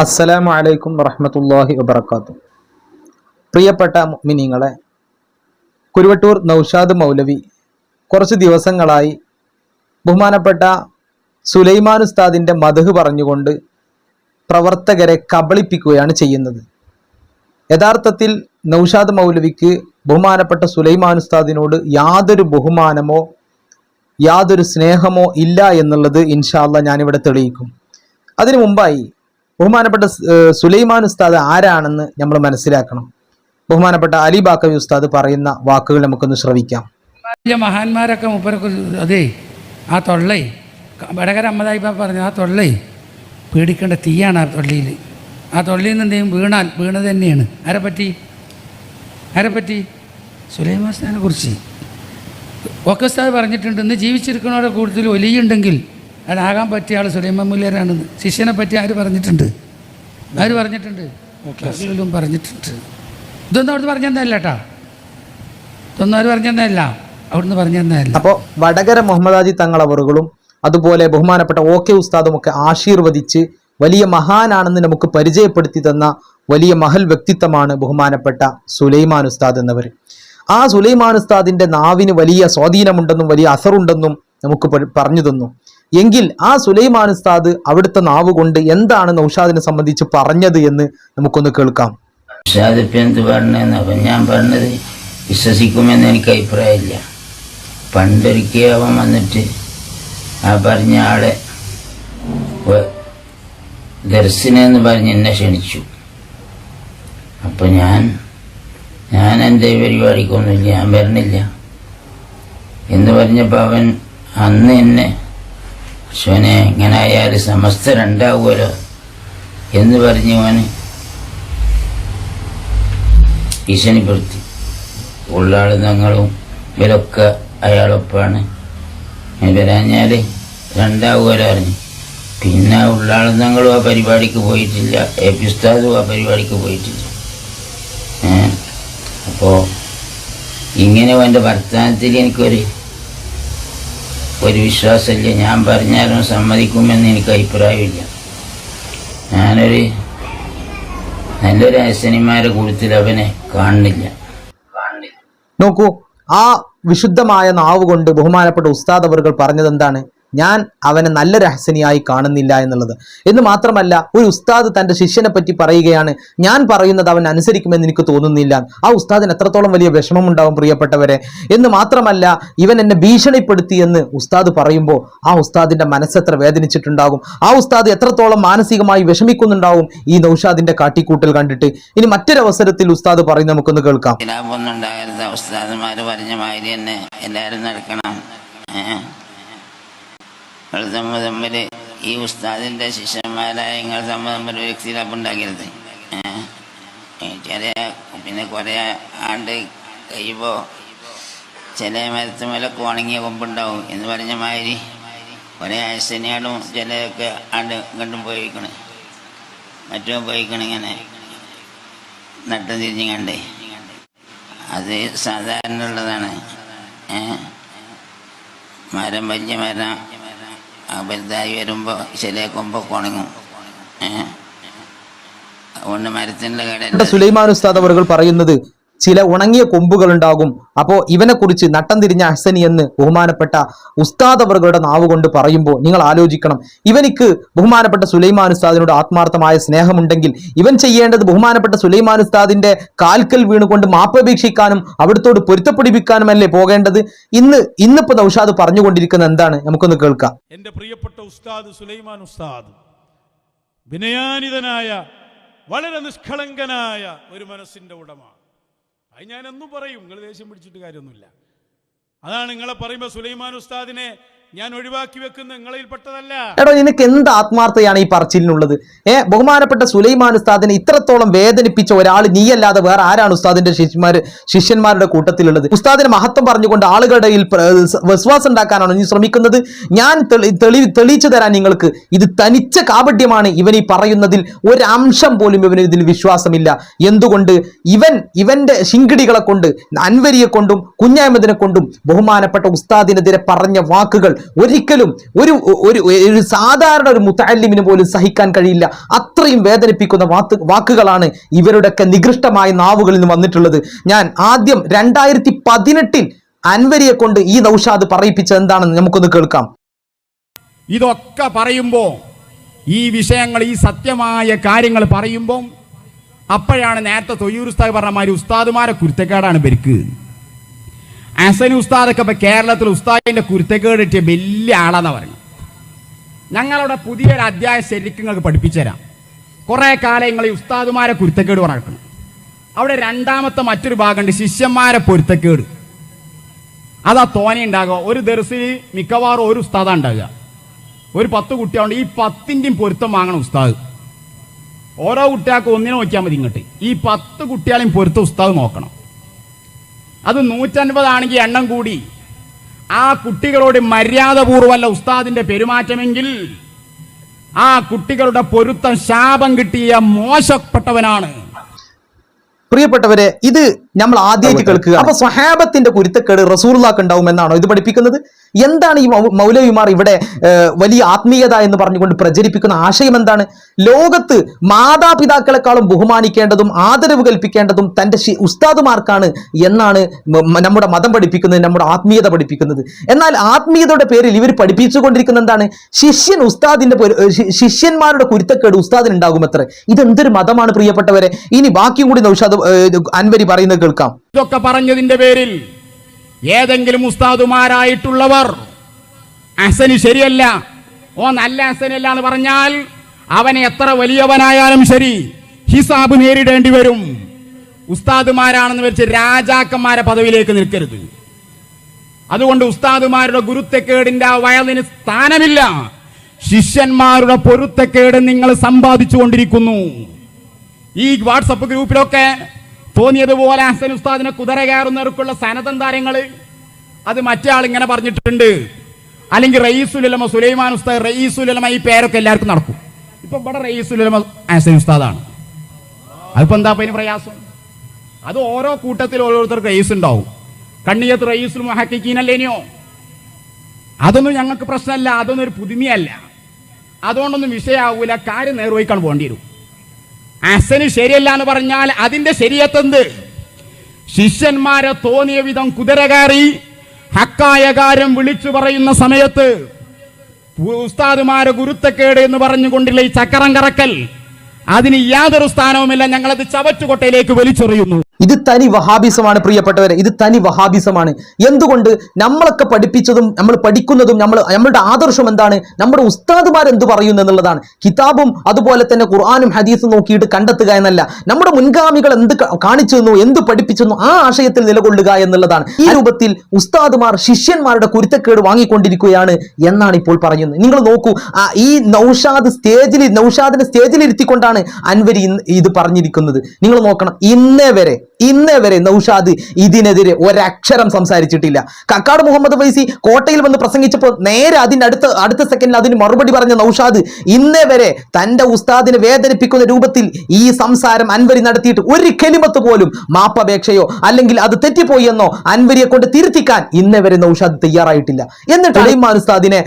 അസ്സലാമു അലൈക്കും വറഹ്മത്തുള്ളാഹി വബർക്കാത്തു പ്രിയപ്പെട്ട മുഅ്മിനീങ്ങളെ കുരുവട്ടൂർ നൗഷാദ് മൗലവി കുറച്ച് ദിവസങ്ങളായി ബഹുമാനപ്പെട്ട സുലൈമാൻ ഉസ്താദിന്റെ മധു പറഞ്ഞുകൊണ്ട് പ്രവർത്തകരെ കബളിപ്പിക്കുകയാണ് ചെയ്യുന്നത്. യഥാർത്ഥത്തിൽ നൗഷാദ് മൗലവിക്ക് ബഹുമാനപ്പെട്ട സുലൈമാൻ ഉസ്താദിനോട് യാതൊരു ബഹുമാനമോ യാതൊരു സ്നേഹമോ ഇല്ല എന്നുള്ളത് ഇൻഷാല്ല ഞാനിവിടെ തെളിയിക്കും. അതിനു മുമ്പായി ബഹുമാനപ്പെട്ട സുലൈമാൻ ഉസ്താദ് ആരാണെന്ന് നമ്മൾ മനസ്സിലാക്കണം. ബഹുമാനപ്പെട്ട അലി ബാക്കവി ഉസ്താദ് പറയുന്ന വാക്കുകൾ നമുക്കൊന്ന് ശ്രവിക്കാം. മഹാന്മാരൊക്കെ മുപ്പരൊക്കെ അതേ ആ തൊള്ളേ വടകര അമ്മദായി പറഞ്ഞു ആ തൊള്ളേ പേടിക്കേണ്ട തീയാണ് ആ തൊള്ളിയിൽ ആ തൊള്ളിയിൽ നിന്ന് എന്തെങ്കിലും വീണാൽ വീണത് തന്നെയാണ്. ആരെപ്പറ്റി ആരെപ്പറ്റി ഉസ്താദിനെ കുറിച്ച്. ഒക്കെ ഉസ്താദ് പറഞ്ഞിട്ടുണ്ട് ഇന്ന് ജീവിച്ചിരിക്കുന്നവരുടെ കൂടുതൽ ഒലിയുണ്ടെങ്കിൽ അതാകാൻ പറ്റിയ ആൾ സുലൈമാൻ മുല്ലേരാണെന്ന് ശിഷ്യനെ പറ്റി ആര് പറഞ്ഞിട്ടുണ്ട്? ആര് പറഞ്ഞിട്ടുണ്ട്? ക്ലാസ്സുകളിലും പറഞ്ഞിട്ടുണ്ട്. ഇതൊന്നും അവിടുന്ന് പറഞ്ഞു തന്നല്ല കേട്ടാ ഇതൊന്നും ആര് പറഞ്ഞു തന്നല്ല അവിടുന്ന് പറഞ്ഞു തന്നതല്ല അപ്പോൾ വടകര മുഹമ്മദാജി തങ്ങളവറുകളും അതുപോലെ ബഹുമാനപ്പെട്ട ഓ കെ ഉസ്താദും ഒക്കെ ആശീർവദിച്ച് വലിയ മഹാനാണെന്ന് നമുക്ക് പരിചയപ്പെടുത്തി തന്ന വലിയ മഹൽ വ്യക്തിത്വമാണ് ബഹുമാനപ്പെട്ട സുലൈമാൻ ഉസ്താദ് എന്നവർ. ആ സുലൈമാൻ ഉസ്താദിന്റെ നാവിന് വലിയ സ്വാധീനമുണ്ടെന്നും വലിയ അസറുണ്ടെന്നും നമുക്ക് പറഞ്ഞു തന്നു. എങ്കിൽ ആ സുലൈമാൻ ഉസ്താദ് അവിടുത്തെ നാവ് കൊണ്ട് എന്താണ് നൗഷാദിനെ സംബന്ധിച്ച് പറഞ്ഞത് എന്ന് നമുക്കൊന്ന് കേൾക്കാം. ഞാൻ പറഞ്ഞത് വിശ്വസിക്കുമെന്ന് എനിക്ക് അഭിപ്രായമില്ല. പണ്ടൊരിക്കൽ അവൻ വന്നിട്ട് ആ പറഞ്ഞ ആളെ ദർശനെന്ന് പറഞ്ഞ് എന്നെ ക്ഷണിച്ചു. അപ്പം ഞാൻ ഞാൻ എന്റെ പരിപാടിക്കൊന്നുമില്ല ഞാൻ വരണില്ല. എന്ന് പറഞ്ഞപ്പോൾ അവൻ അന്ന് എന്നെ ശോനെ ഇങ്ങനെ ആയാൽ സമസ്തരുണ്ടാവുമല്ലോ? എന്ന് പറഞ്ഞ് അവന് ഭീഷണിപ്പെടുത്തി ഉള്ളാൾ ഞങ്ങളും ഇവരൊക്കെ അയാളൊപ്പാണ്. വരാഞ്ഞാൽ രണ്ടാവുമല്ലോ അറിഞ്ഞു പിന്നെ ഉള്ളാൾ ഞങ്ങളും ആ പരിപാടിക്ക് പോയിട്ടില്ല. എ പി ആ പരിപാടിക്ക് പോയിട്ടില്ല. അപ്പോൾ ഇങ്ങനെ എന്റെ വർത്തമാനത്തിൽ എനിക്കൊരു ഒരു വിശ്വാസമില്ല. ഞാൻ പറഞ്ഞാലും സമ്മതിക്കുമെന്ന് എനിക്ക് അഭിപ്രായമില്ല. ഞാനൊരു നല്ലൊരു അസനിമാരെ കൂട്ടത്തിൽ അവനെ കാണുന്നില്ല. നോക്കൂ ആ വിശുദ്ധമായ നാവ് കൊണ്ട് ബഹുമാനപ്പെട്ട ഉസ്താദ് അവർകൾ പറഞ്ഞത് എന്താണ് ഞാൻ അവനെ നല്ല രഹസ്യനിയായി കാണുന്നില്ല എന്നുള്ളത്. എന്ന് മാത്രമല്ല ഒരു ഉസ്താദ് തന്റെ ശിഷ്യനെ പറ്റി പറയുകയാണ് ഞാൻ പറയുന്നത് അവൻ അനുസരിക്കുമെന്ന് എനിക്ക് തോന്നുന്നില്ല. ആ ഉസ്താദിന് എത്രത്തോളം വലിയ വിഷമമുണ്ടാവും പ്രിയപ്പെട്ടവരെ? എന്ന് മാത്രമല്ല ഇവൻ എന്നെ ഭീഷണിപ്പെടുത്തി എന്ന് ഉസ്താദ് പറയുമ്പോൾ ആ ഉസ്താദിന്റെ മനസ്സെത്ര വേദനിച്ചിട്ടുണ്ടാകും? ആ ഉസ്താദ് എത്രത്തോളം മാനസികമായി വിഷമിക്കുന്നുണ്ടാവും? ഈ നൗഷാദിന്റെ കാട്ടിക്കൂട്ടൽ കണ്ടിട്ട്. ഇനി മറ്റൊരവസരത്തിൽ ഉസ്താദ് പറയും നമുക്കൊന്ന് കേൾക്കാം. ഉസ്താദന്മാർ പറഞ്ഞ മാതിരി തന്നെ എല്ലാവരും നടക്കണം. നിങ്ങൾ തമ്മിൽ തമ്മിൽ ഈ ഉസ്താദിന്റെ ശിഷ്യന്മാരായ നിങ്ങൾ തമ്മിൽ തമ്മിൽ ഒരു ഏഹ് ചെറിയ പിന്നെ കുറേ ആണ്ട് കഴിയുമ്പോൾ ചില മരത്തു മേലൊക്കെ ഉണങ്ങിയ കൊമ്പുണ്ടാവും എന്ന് പറഞ്ഞ മാതിരി കുറേ ആഴ്ചനെയാടും ചിലയൊക്കെ ആണ്ട് കണ്ടും പോയിക്കണ്. മറ്റും പോയിക്കണ് ഇങ്ങനെ നട്ടം തിരിഞ്ഞ് കണ്ടേ. അത് സാധാരണ ഉള്ളതാണ്. മരം വലിയ മരം വലുതായി വരുമ്പോൾ ചില കൊമ്പൊക്കെ ഉണങ്ങും അതുകൊണ്ട് മരത്തിന്റെ കട സുലൈമാൻ ഉസ്താദ് അവർ പറയുന്നത് ചില ഉണങ്ങിയ കൊമ്പുകൾ ഉണ്ടാകും അപ്പോൾ ഇവനെ കുറിച്ച് നട്ടം തിരിഞ്ഞ അഹ്സനി എന്ന് ബഹുമാനപ്പെട്ട ഉസ്താദ് അവറുകളുടെ നാവ് കൊണ്ട് പറയുമ്പോൾ നിങ്ങൾ ആലോചിക്കണം. ഇവനിക്ക് ബഹുമാനപ്പെട്ട സുലൈമാൻ ഉസ്താദിനോട് ആത്മാർത്ഥമായ സ്നേഹമുണ്ടെങ്കിൽ ഇവൻ ചെയ്യേണ്ടത് ബഹുമാനപ്പെട്ട സുലൈമാൻ ഉസ്താദിന്റെ കാൽക്കൽ വീണുകൊണ്ട് മാപ്പപേക്ഷിക്കാനും അവിടുത്തോട് പൊരുത്തപ്പിടിപ്പിക്കാനുമല്ലേ പോകേണ്ടത്? ഇന്ന് ഇന്നിപ്പോ നൌഷാദ് പറഞ്ഞുകൊണ്ടിരിക്കുന്ന എന്താണ്? നമുക്കൊന്ന് കേൾക്കാം. എന്റെ പ്രിയപ്പെട്ട ഉസ്താദ് സുലൈമാൻ ഉസ്താദ് വിനയാനിതനായ വളരെ നിഷ്കളങ്കനായ ഒരു മനസ്സിന്റെ ഉടമ. അത് ഞാനെന്നും പറയും നിങ്ങൾ ദേഷ്യം പിടിച്ചിട്ട് കാര്യമൊന്നുമില്ല. അതാണ് നിങ്ങളെ പറയുമ്പോൾ സുലൈമാൻ ഉസ്താദിനെ ഞാൻ ഒഴിവാക്കി വെക്കുന്ന നിങ്ങളിൽപ്പെട്ടതല്ല എടോ നിനക്ക് എന്ത് ആത്മാർത്ഥതയാണ് ഈ പറച്ചിലിനുള്ളത്? ഏ ബഹുമാനപ്പെട്ട സുലൈമാൻ ഉസ്താദിനെ ഇത്രത്തോളം വേദനിപ്പിച്ച ഒരാൾ നീയല്ലാതെ വേറെ ആരാണ് ഉസ്താദിന്റെ ശിഷ്യന്മാര് ശിഷ്യന്മാരുടെ കൂട്ടത്തിലുള്ളത്? ഉസ്താദിന്റെ മഹത്വം പറഞ്ഞുകൊണ്ട് ആളുകളുടെ വിശ്വാസം ഉണ്ടാക്കാനാണോ നീ ശ്രമിക്കുന്നത്? ഞാൻ തെളി തെളിയിച്ചു തരാൻ നിങ്ങൾക്ക് ഇത് തനിച്ച കാപട്യമാണ് ഇവൻ ഈ പറയുന്നതിൽ. ഒരംശം പോലും ഇവന് ഇതിൽ വിശ്വാസമില്ല. എന്തുകൊണ്ട്? ഇവൻ ഇവന്റെ ശിങ്കിടികളെ കൊണ്ട് അൻവരിയെ കൊണ്ടും കുഞ്ഞായ്മതിനെ കൊണ്ടും ബഹുമാനപ്പെട്ട ഉസ്താദിനെതിരെ പറഞ്ഞ വാക്കുകൾ ഒരിക്കലും ഒരു ഒരു ഒരു സാധാരണ ഒരു മുത്തല്ലിമിന് പോലും സഹിക്കാൻ കഴിയില്ല. അത്രയും വേദനിപ്പിക്കുന്ന വാക്ക് വാക്കുകളാണ് ഇവരുടെയൊക്കെ നികൃഷ്ടമായ നാവുകളിൽ നിന്ന് വന്നിട്ടുള്ളത്. ഞാൻ ആദ്യം രണ്ടായിരത്തി പതിനെട്ടിൽ അൻവരിയെ കൊണ്ട് ഈ നൗഷാദ് പറയിപ്പിച്ചത് എന്താണെന്ന് നമുക്കൊന്ന് കേൾക്കാം. ഇതൊക്കെ പറയുമ്പോൾ ഈ വിഷയങ്ങൾ ഈ സത്യമായ കാര്യങ്ങൾ പറയുമ്പോൾ അപ്പോഴാണ് നേരത്തെ തൊയ്യൂർ ഉസ്താദ് പറഞ്ഞ മാതിരി ഉസ്താദുമാരെ കുരുത്തക്കേടാണ് ഇവർക്ക്. അസൻ ഉസ്താദൊക്കെ ഇപ്പൊ കേരളത്തിൽ ഉസ്താദിന്റെ കുരുത്തക്കേട് കിട്ടിയ വലിയ ആളാന്ന് പറഞ്ഞു ഞങ്ങളുടെ പുതിയൊരു അധ്യായ ശരിക്കും നിങ്ങൾക്ക് പഠിപ്പിച്ചു തരാം കുറേ നിങ്ങൾ ഈ ഉസ്താദുമാരെ കുരുത്തക്കേട് പറഞ്ഞിട്ടുണ്ട് അവിടെ രണ്ടാമത്തെ മറ്റൊരു ഭാഗമുണ്ട് ശിഷ്യന്മാരെ പൊരുത്തക്കേട്. അതാ തോനെ ഉണ്ടാകുക ഒരു ദർസിൽ മിക്കവാറും ഒരു ഉസ്താദാ ഉണ്ടാകുക ഒരു പത്ത് കുട്ടികളുണ്ട് ഈ പത്തിന്റെയും പൊരുത്തം വാങ്ങണം ഉസ്താദ്. ഓരോ കുട്ടികൾക്ക് ഒന്നിനെ നോക്കിയാൽ മതി ഇങ്ങോട്ട്. ഈ പത്ത് കുട്ടികളെയും പൊരുത്തം ഉസ്താദ് നോക്കണം. അത് നൂറ്റൻപതാണെങ്കിൽ എണ്ണം കൂടി. ആ കുട്ടികളോട് മര്യാദപൂർവമല്ല ഉസ്താദിന്റെ പെരുമാറ്റമെങ്കിൽ ആ കുട്ടികളുടെ പൊരുത്തം ശാപം കിട്ടിയ മോശപ്പെട്ടവനാണ്. പ്രിയപ്പെട്ടവരെ ഇത് നമ്മൾ ആദ്യമായിട്ട് കേൾക്കുക. അപ്പൊ സ്വഹാബത്തിന്റെ കുരുത്തക്കേട് റസൂർലാക്ക് ഉണ്ടാവും എന്നാണോ ഇത് പഠിപ്പിക്കുന്നത്? എന്താണ് ഈ മൗലവിമാർ ഇവിടെ വലിയ ആത്മീയത എന്ന് പറഞ്ഞുകൊണ്ട് പ്രചരിപ്പിക്കുന്ന ആശയം എന്താണ്? ലോകത്ത് മാതാപിതാക്കളെക്കാളും ബഹുമാനിക്കേണ്ടതും ആദരവ് കൽപ്പിക്കേണ്ടതും തന്റെ ഉസ്താദുമാർക്കാണ് എന്നാണ് നമ്മുടെ മതം പഠിപ്പിക്കുന്നത് നമ്മുടെ ആത്മീയത പഠിപ്പിക്കുന്നത്. എന്നാൽ ആത്മീയതയുടെ പേരിൽ ഇവർ പഠിപ്പിച്ചുകൊണ്ടിരിക്കുന്ന എന്താണ്? ശിഷ്യൻ ഉസ്താദിന്റെ ശിഷ്യന്മാരുടെ കുരുത്തക്കേട് ഉസ്താദിനുണ്ടാകും അത്ര ഇതെന്തൊരു മതമാണ് പ്രിയപ്പെട്ടവരെ? ഇനി ബാക്കിയും കൂടി നൗഷാദ് അൻവരി പറയുന്നത് കേൾക്കാം. ഇതൊക്കെ പറഞ്ഞതിന്റെ പേരിൽ ഏതെങ്കിലും ഉസ്താദുമാരായിട്ടുള്ളവർ അസന് ശരിയല്ല. ഓ നല്ല അസനല്ല എന്ന് പറഞ്ഞാൽ അവൻ എത്ര വലിയവനായാലും ശരി ഹിസാബ് നേരിടേണ്ടി വരും. ഉസ്താദുമാരാണെന്ന് വെച്ച് രാജാക്കന്മാരെ പദവിയിലേക്ക് നിൽക്കരുത്. അതുകൊണ്ട് ഉസ്താദുമാരുടെ ഗുരുത്തക്കേടിന്റെ ആ വയലിന് സ്ഥാനമില്ല. ശിഷ്യന്മാരുടെ പൊരുത്തക്കേട് നിങ്ങൾ സമ്പാദിച്ചുകൊണ്ടിരിക്കുന്നു. ഈ വാട്സപ്പ് ഗ്രൂപ്പിലൊക്കെ തോന്നിയതുപോലെ ഹസൻ ഉസ്താദിനെ കുതിര കയറുന്നവർക്കുള്ള സനതം താരങ്ങൾ അത് മറ്റേ ആൾ ഇങ്ങനെ പറഞ്ഞിട്ടുണ്ട്. അല്ലെങ്കിൽ റയീസുലമ സുലൈമാൻ ഉസ്താദ് റയീസുലമ ഈ പേരൊക്കെ എല്ലാവർക്കും നടക്കും. ഇപ്പൊ ഇവിടെ റയീസുലമ ഹസൻ ഉസ്താദാണ്. അതിപ്പോ എന്താ പിന്നെ പ്രയാസം? അത് ഓരോ കൂട്ടത്തിൽ ഓരോരുത്തർക്ക് റയീസ് ഉണ്ടാവും. കണ്ണിയത്ത് റയീസുൽ മഹക്കിക്കീനല്ലേനിയോ അതൊന്നും ഞങ്ങൾക്ക് പ്രശ്നമല്ല അതൊന്നും ഒരു പുതുമയല്ല. അതുകൊണ്ടൊന്നും വിഷയാവൂല കാര്യം നേർവഹിക്കാൻ പോകേണ്ടി വരും. അസന് ശരിയല്ല എന്ന് പറഞ്ഞാൽ അതിന്റെ ശരിയത്തെന്ത്? ശിഷ്യന്മാരെ തോന്നിയ വിധം കുതിര കയറി ഹക്കായ കാര്യം വിളിച്ചു പറയുന്ന സമയത്ത് ഉസ്താദുമാരെ ഗുരുത്തക്കേട് എന്ന് പറഞ്ഞുകൊണ്ടുള്ള ഈ ചക്കരം കറക്കൽ അതിന് യാതൊരു സ്ഥാനവുമില്ല. ഞങ്ങളത് ചവറ്റുകൊട്ടയിലേക്ക് വലിച്ചെറിയുന്നു. ഇത് തനി വഹാബിസമാണ് പ്രിയപ്പെട്ടവരെ. ഇത് തനി വഹാബിസമാണ്. എന്തുകൊണ്ട് നമ്മളൊക്കെ പഠിപ്പിച്ചതും നമ്മൾ പഠിക്കുന്നതും നമ്മൾ നമ്മളുടെ ആദർശം എന്താണ്? നമ്മുടെ ഉസ്താദുമാർ എന്ത് പറയുന്നു എന്നുള്ളതാണ്. കിതാബും അതുപോലെ തന്നെ ഖുർആാനും ഹദീസും നോക്കിയിട്ട് കണ്ടെത്തുക എന്നല്ല. നമ്മുടെ മുൻഗാമികൾ എന്ത് കാണിച്ചു തന്നു എന്ത് പഠിപ്പിച്ചു ആ ആശയത്തിൽ നിലകൊള്ളുക എന്നുള്ളതാണ്. ഈ രൂപത്തിൽ ഉസ്താദുമാർ ശിഷ്യന്മാരുടെ കുരുത്തക്കേട് വാങ്ങിക്കൊണ്ടിരിക്കുകയാണ് എന്നാണ് ഇപ്പോൾ പറയുന്നത്. നിങ്ങൾ നോക്കൂ ഈ നൌഷാദ് സ്റ്റേജിൽ നൗഷാദിനെ സ്റ്റേജിലിരുത്തിക്കൊണ്ടാണ് അൻവരി ഇത് പറഞ്ഞിരിക്കുന്നത്. നിങ്ങൾ നോക്കണം ഇന്നേ വരെ ഇന്നേ വരെ നൗഷാദ് ഇതിനെതിരെ ഒരക്ഷരം സംസാരിച്ചിട്ടില്ല. കക്കാട് മുഹമ്മദ് ഫൈസി കോട്ടയിൽ വന്ന് പ്രസംഗിച്ചപ്പോൾ നേരെ അതിന്റെ അടുത്ത അടുത്ത സെക്കൻഡിൽ അതിന് മറുപടി പറഞ്ഞ നൗഷാദ് ഇന്നേ വരെ തന്റെ ഉസ്താദിനെ വേദനിപ്പിക്കുന്ന രൂപത്തിൽ ഈ സംസാരം അൻവരി നടത്തിയിട്ട് ഒരു കെലിമത്ത് പോലും മാപ്പപേക്ഷയോ അല്ലെങ്കിൽ അത് തെറ്റിപ്പോയി എന്നോ അൻവരിയെ കൊണ്ട് തിരുത്തിക്കാൻ ഇന്നേ വരെ നൗഷാദ് തയ്യാറായിട്ടില്ല. എന്നിട്ട് അലൈമാൻ ഉസ്താദിനെ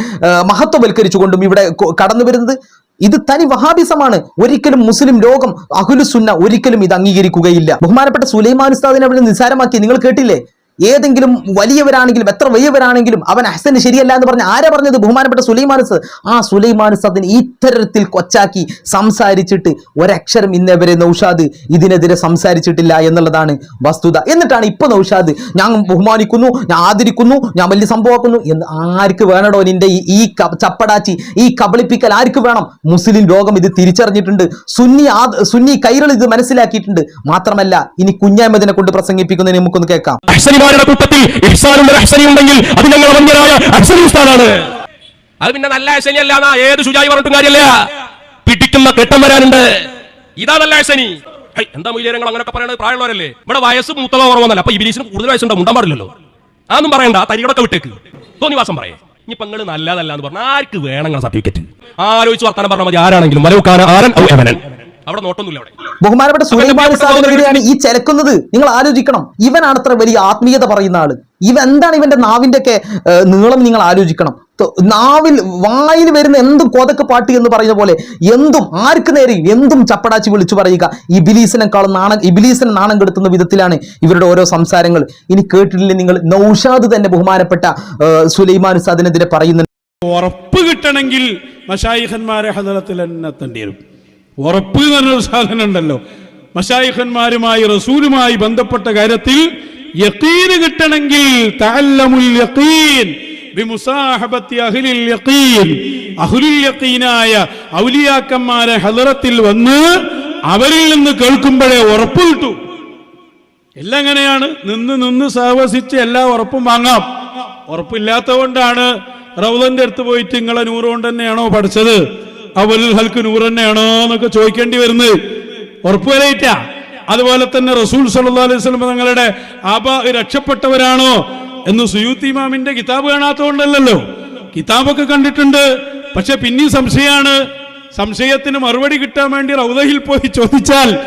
മഹത്വവൽക്കരിച്ചുകൊണ്ടും ഇവിടെ കടന്നു വരുന്നത് ഇത് തനി വഹാബിസമാണ്. ഒരിക്കലും മുസ്ലിം ലോകം അഹുലുസുന്ന ഒരിക്കലും ഇത് അംഗീകരിക്കുകയില്ല. ബഹുമാനപ്പെട്ട സുലൈമാൻ ഉസ്താദിനെ അവിടെ നിസ്സാരമാക്കി. നിങ്ങൾ കേട്ടില്ലേ? ഏതെങ്കിലും വലിയവരാണെങ്കിലും എത്ര വലിയവരാണെങ്കിലും അവൻ അഹസന് ശരിയല്ല എന്ന് പറഞ്ഞ് ആരാ പറഞ്ഞത്? ബഹുമാനപ്പെട്ട സുലൈമാനസ്. ആ സുലൈമാനസ് അതിന് ഇത്തരത്തിൽ കൊച്ചാക്കി സംസാരിച്ചിട്ട് ഒരക്ഷരം ഇന്നേ വരെ നൗഷാദ് ഇതിനെതിരെ സംസാരിച്ചിട്ടില്ല എന്നുള്ളതാണ് വസ്തുത. എന്നിട്ടാണ് ഇപ്പൊ നൗഷാദ് ഞാൻ ബഹുമാനിക്കുന്നു ഞാൻ ആദരിക്കുന്നു ഞാൻ വലിയ സംഭവമാക്കുന്നു എന്ന് ആർക്ക് വേണടോ നിന്റെ ഈ- ഈ ചപ്പടാച്ചി ഈ കബളിപ്പിക്കൽ ആർക്ക് വേണം? മുസ്ലിം ലോകം ഇത് തിരിച്ചറിഞ്ഞിട്ടുണ്ട്. സുന്നി ആ- സുന്നി കൈരൾ ഇത് മനസ്സിലാക്കിയിട്ടുണ്ട്. മാത്രമല്ല ഇനി കുഞ്ഞാമതിനെ കൊണ്ട് പ്രസംഗിപ്പിക്കുന്നതിന് നമുക്കൊന്ന് കേൾക്കാം. അഹ്സനിമാരുടെ കൂട്ടത്തിൽ ഇഹ്സാനുണ്ട് അഹ്സനി ഉണ്ടെങ്കിൽ അത് ഞങ്ങൾ വന്യരായ അഹ്സനി ഉസ്താദാണ്. അത് പിന്നെ നല്ല അഹ്സനി അല്ല എന്നാ ഏത് ശുചായി പറഞ്ഞിട്ടും കാര്യമില്ല പിടിക്കുന്ന കെട്ടം വരാനുണ്ട്. ഇതാ നല്ല അഹ്സനി എന്താ മൂല്യങ്ങൾ അങ്ങനെയൊക്കെ പറയുന്നത് പ്രായമുള്ളവരല്ലേ? ഇവിടെ വയസ്സ് മൂത്തതോ കുറവൊന്നല്ല അപ്പൊ ഇബിലീസിന് കൂടുതൽ വയസ്സുണ്ടോ മുണ്ടാൻ പാടില്ലല്ലോ. അതൊന്നും പറയണ്ട തരികളൊക്കെ വിട്ടേക്ക്. തോന്നി വാസം പറയേ. ഇനി നിങ്ങൾ നല്ലതല്ല എന്ന് പറഞ്ഞാൽ ആർക്ക് വേണം സർട്ടിഫിക്കറ്റ്? ആലോചിച്ച് വർത്താനം പറഞ്ഞാൽ മതി. ആരാണെങ്കിലും വലവുക്കാരൻ ആരൻ ഔ എവനൻ. അവിടെ നോട്ടൊന്നുമില്ല അവിടെ. ബഹുമാനപ്പെട്ട സുലൈമാൻ സാഹിബിനെതിരെയാണ് ഈ ചെലക്കുന്നത്. നിങ്ങൾ ആലോചിക്കണം. ഇവനാണ് അത്ര വലിയ ആത്മീയത പറയുന്ന ആൾ. ഇവ എന്താണ് ഇവന്റെ നാവിന്റെ ഒക്കെ നീളം നിങ്ങൾ ആലോചിക്കണം. നാവിൽ വായിൽ വരുന്ന എന്തും കൊതക്ക് പാട്ട് എന്ന് പറയുന്ന പോലെ എന്തും ആർക്ക് നേരെയും എന്തും ചപ്പടാച്ചി വിളിച്ചു പറയുക. ഇബിലീസിനെക്കാളും നാണം ഇബിലീസിനെ നാണം കെടുത്തുന്ന വിധത്തിലാണ് ഇവരുടെ ഓരോ സംസാരങ്ങൾ. ഇനി കേട്ടിട്ടില്ലേ നിങ്ങൾ? നൌഷാദ് തന്നെ ബഹുമാനപ്പെട്ട സുലൈമാൻ സാദിനെതിരെ പറയുന്നുണ്ട് ഉറപ്പ് കിട്ടണമെങ്കിൽ മഷായിഖന്മാരെ ഹദറത്തിൽ തന്നെ ഉറപ്പ് എന്ന് പറഞ്ഞൊരു സാധനം ഉണ്ടല്ലോ. മഷായിഖന്മാരുമായി റസൂലുമായി ബന്ധപ്പെട്ട കാര്യത്തിൽ യക്കീന് കിട്ടണമെങ്കിൽ തഅല്ലമുൽ യഖീനായ ഔലിയാക്കന്മാരെ ഹലറത്തിൽ വന്ന് അവരിൽ നിന്ന് കേൾക്കുമ്പോഴേ ഉറപ്പ് കിട്ടൂ. എല്ലാം എങ്ങനെയാണ് നിന്ന് നിന്ന് സഹവസിച്ച് എല്ലാ ഉറപ്പും വാങ്ങാം. ഉറപ്പില്ലാത്തതുകൊണ്ടാണ് റൗദന്റെ അടുത്ത് പോയിട്ട് നിങ്ങളെ നൂറുകൊണ്ട് തന്നെയാണോ പഠിച്ചത്? അവലിൽ ഹൽക്ക് നൂറ് തന്നെയാണോ എന്നൊക്കെ ചോദിക്കേണ്ടി വരുന്നത്. ഉറപ്പുവരയിട്ട അതുപോലെ തന്നെ റസൂൽ സല്ലാ അലൈഹി സ്വലം തങ്ങളുടെ ആബ രക്ഷപ്പെട്ടവരാണോ എന്ന് സുയൂത്തി ഇമാമിന്റെ കിതാബ് കാണാത്തതുകൊണ്ടല്ലല്ലോ. കിതാബൊക്കെ കണ്ടിട്ടുണ്ട്. പക്ഷെ പിന്നെയും സംശയമാണ്. സംശയത്തിന് മറുപടി കിട്ടാൻ വേണ്ടി റൗദയിൽ പോയി ചോദിച്ചാൽ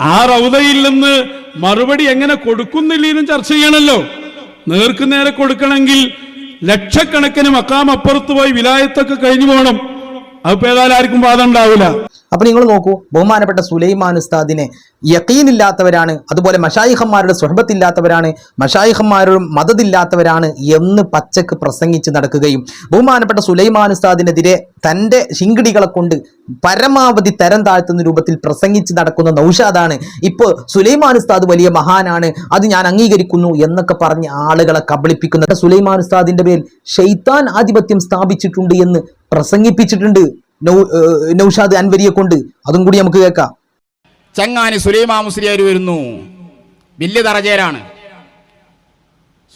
ആ റൗദയിൽ നിന്ന് മറുപടി എങ്ങനെ കൊടുക്കുന്നില്ലെന്നും ചർച്ച ചെയ്യണമല്ലോ നേർക്ക് നേരെ കൊടുക്കണമെങ്കിൽ ലക്ഷക്കണക്കിന് മക്കാം അപ്പുറത്ത് പോയി വിലായത്തൊക്കെ കഴിഞ്ഞു പോകണം. അതിപ്പോ ഏതായാലും ആർക്കും വാദം ഉണ്ടാവില്ല അപ്പൊ നിങ്ങൾ നോക്കൂ ബഹുമാനപ്പെട്ട സുലൈമാൻ ഉസ്താദിനെ യക്കീനില്ലാത്തവരാണ് അതുപോലെ മഷായിഹന്മാരുടെ സുഹബത്തില്ലാത്തവരാണ് മഷായിഹന്മാരുടെ മതത്തില്ലാത്തവരാണ് എന്ന് പച്ചക്ക് പ്രസംഗിച്ച് നടക്കുകയും ബഹുമാനപ്പെട്ട സുലൈമാൻ ഉസ്താദിനെതിരെ തന്റെ ശിങ്കിടികളെ കൊണ്ട് പരമാവധി തരം താഴ്ത്തുന്ന രൂപത്തിൽ പ്രസംഗിച്ച് നടക്കുന്ന നൗഷാദാണ്. ഇപ്പോൾ സുലൈമാൻ ഉസ്താദ് വലിയ മഹാനാണ് അത് ഞാൻ അംഗീകരിക്കുന്നു എന്നൊക്കെ പറഞ്ഞ് ആളുകളെ കബളിപ്പിക്കുന്ന സുലൈമാൻ ഉസ്താദിന്റെ പേരിൽ ഷെയ്ത്താൻ ആധിപത്യം സ്ഥാപിച്ചിട്ടുണ്ട് എന്ന് പ്രസംഗിപ്പിച്ചിട്ടുണ്ട് നൗഷാദ് അൻവരിയെ കൊണ്ട്. അതും കൂടി നമുക്ക് കേൾക്കാം. ചങ്ങാനി സുലൈമാ മുസ്ലിയാർ വരുന്നു. വലിയ തറചേരാണ്.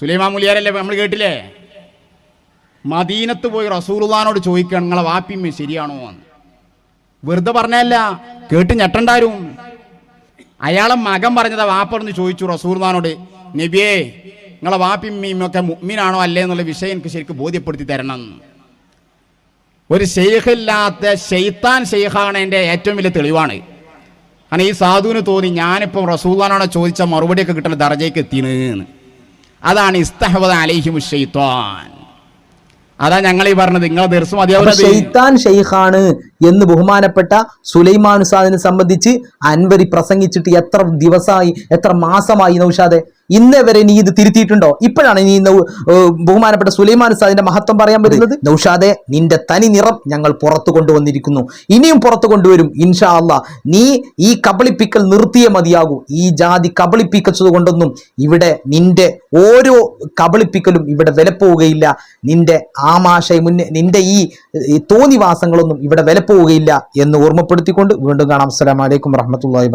സുലൈമാ മുലിയാരല്ലേ നമ്മൾ കേട്ടില്ലേ? മദീനത്ത് പോയി റസൂലുള്ളാനോട് ചോദിക്കണം നിങ്ങളെ വാപ്പിമ്മ ശരിയാണോ? എന്ന്. വെറുതെ പറഞ്ഞല്ല കേട്ട് ഞെട്ടണ്ടാരും. അയാളെ മകൻ പറഞ്ഞതാ വാപ്പറന്ന് ചോദിച്ചു റസൂർദാനോട് നബിയേ നിങ്ങളെ വാപ്പിമ്മയും ഒക്കെ മുഅ്മിനാണോ അല്ലേ എന്നുള്ള വിഷയം എനിക്ക് ശരിക്കും ബോധ്യപ്പെടുത്തി തരണം ഒരു ഷെയ്ഖില്ലാത്ത ഷെയ്ത്താൻ ഷെയ്ഖാണ് എന്റെ ഏറ്റവും വലിയ തെളിവാണ്. കാരണം ഈ സാധുവിന് തോന്നി ഞാനിപ്പം റസൂദാനോടെ ചോദിച്ച മറുപടിയൊക്കെ കിട്ടുന്ന ദർജയ്ക്ക് എത്തിയെന്ന്. അതാണ് ഇസ്തഹബദ് അലിഹിം ഷെയ്ത്താൻ അതാ ഞങ്ങൾ ഈ പറഞ്ഞത്. നിങ്ങളെ ദിവസം ഷെയ്ത്താൻ ഷെയ്ഖാണ് എന്ന് ബഹുമാനപ്പെട്ട സുലൈമാൻ സാദിനെ സംബന്ധിച്ച് അൻവരി പ്രസംഗിച്ചിട്ട് എത്ര ദിവസമായി എത്ര മാസമായി നൗഷാദെ? ഇന്നേ വരെ നീ ഇത് തിരുത്തിയിട്ടുണ്ടോ? ഇപ്പോഴാണ് നീ ഇന്ന് ബഹുമാനപ്പെട്ട സുലൈമാൻ സാദിന്റെ മഹത്വം പറയാൻ വരുന്നത്? നൗഷാദെ നിന്റെ തനി നിറം ഞങ്ങൾ പുറത്തു കൊണ്ടുവന്നിരിക്കുന്നു. ഇനിയും പുറത്തു കൊണ്ടുവരും ഇൻഷാ അല്ല നീ ഈ കബളിപ്പിക്കൽ നിർത്തിയേ മതിയാകൂ. ഈ ജാതി കബളിപ്പിക്കച്ചത് കൊണ്ടൊന്നും ഇവിടെ നിന്റെ ഓരോ കബളിപ്പിക്കലും ഇവിടെ വിലപ്പോവുകയില്ല നിന്റെ ആമാശയ മുന്നേ നിന്റെ ഈ തോന്നിവാസങ്ങളൊന്നും ഇവിടെ വിലപ്പോവുകയില്ല എന്ന് ഓർമ്മപ്പെടുത്തിക്കൊണ്ട് വീണ്ടും കാണാം. അസ്സലാമലൈക്കും വറഹമത്തുള്ളാഹി